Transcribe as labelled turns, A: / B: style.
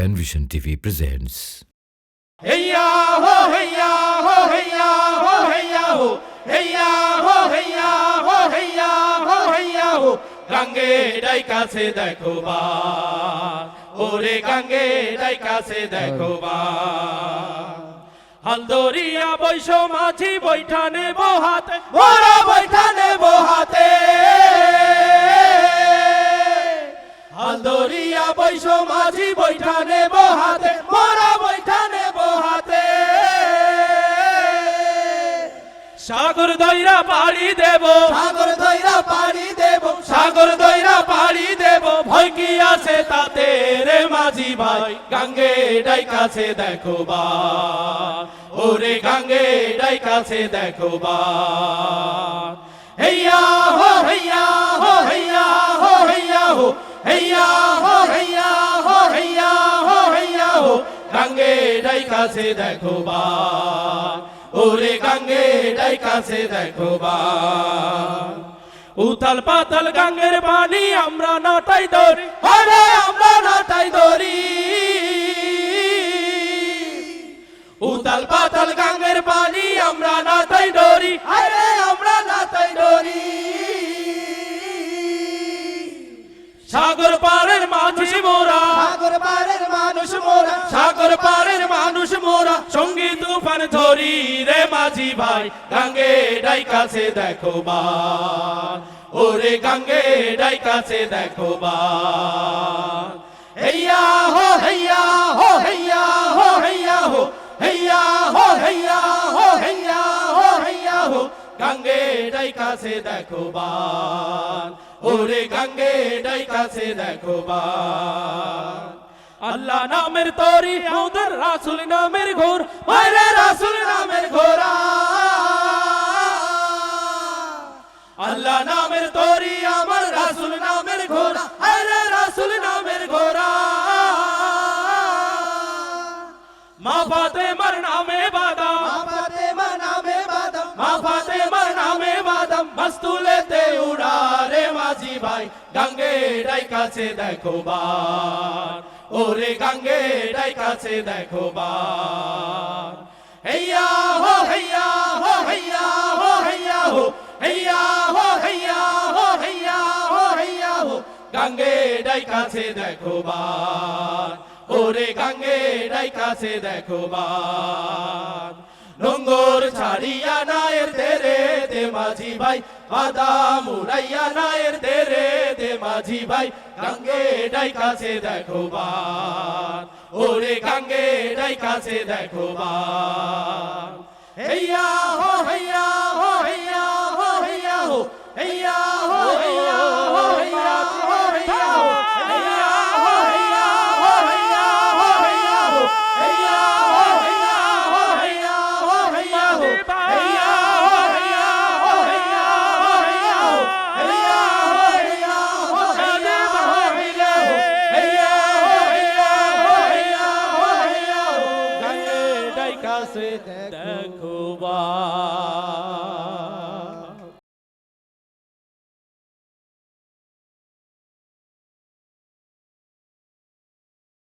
A: Penvision TV presents.
B: গঙ্গে ডাই কাছে দেখো ওরে গঙ্গে ডাই কাছে দেখো বৈশ মাঝি বৈঠানে বৈঠানে হালদরিয়া বৈশ মাঝি বৈঠানে বহাতে মোরা বৈঠানে বহাতে সাগর দইরা পাড়ি দেব।
C: সাগর দইরা পাড়ি দেব।
B: সাগর দইরা পাড়ি দেব। ভয় কি আছে তাতে রে মাঝি ভাই? গাঙ্গে ডাই কাছে দেখো বা। ওরে গাঙ্গে ডাই কাছে দেখো বা। হেইয়া হো হেইয়া হো হেইয়া হো ডাই কাছে দেখো বা। ওরে গাঙ্গে ডাই কাছে দেখো বা। উতাল পাতাল গাঙ্গের পানি আমরা নাটাই দরি আরে আমরা নাটাই দরি উতাল পাতাল গাঙ্গের পানি আমরা নাটাই দরি
C: আরে আমরা নাতাই ডরি
B: সাগর ধরি রে মাঝি ভাই, গাঙ্গে ডাই কাছে দেখো বা ওরে গাঙ্গে ডাই কাছে দেখো বা হেইয়া হো হেইয়া হো হেইয়া হো হেইয়া হো হেইয়া হো হেইয়া হো হেইয়া হো হেইয়া হো, গাঙ্গে ডাই কাছে দেখো বা ওরে গাঙ্গে ডাই কাছে দেখো বা আল্লাহ নামের তরি মোদের রাসুল নামের ঘোর মারে রাসুল নামের ঘোরা আল্লাহ নামের তরি আমার রাসুল নামের ঘোরা আরে রাসুল নামের ঘোরা মা ফাতেমার নামে বাদাম।
C: আমাতে নামে বাদাম।
B: মা ফাতেমার নামে বাদাম মস্তুলেতে উড়ারে মাঝি ভাই গাঙ্গে ডাই কাছে দেখো বার। ওরে গাঙ্গে ডাই কাছে দেখো বা। হেইয়া হো হেইয়া হো হেইয়া হো হেইয়া হো हैया হো, হেইয়া হো হেইয়া হো হেইয়া হো। গঙ্গে ডাই কাছে দেখো বার ওরে গঙ্গে ডাই কাছে দেখো বার ছাড়িয়া নায়ের তেরে দে মাঝি ভাই বাদাম মুরাইয়া নায়ের তেরে দে মাঝি ভাই, গঙ্গে ডাই কাছে দেখো বার ওরে গঙ্গে ডাই কাছে দেখো হেইয়া হো হেইয়া হো হেইয়া হো হেইয়া হো, হেইয়া কাছে দেখো বা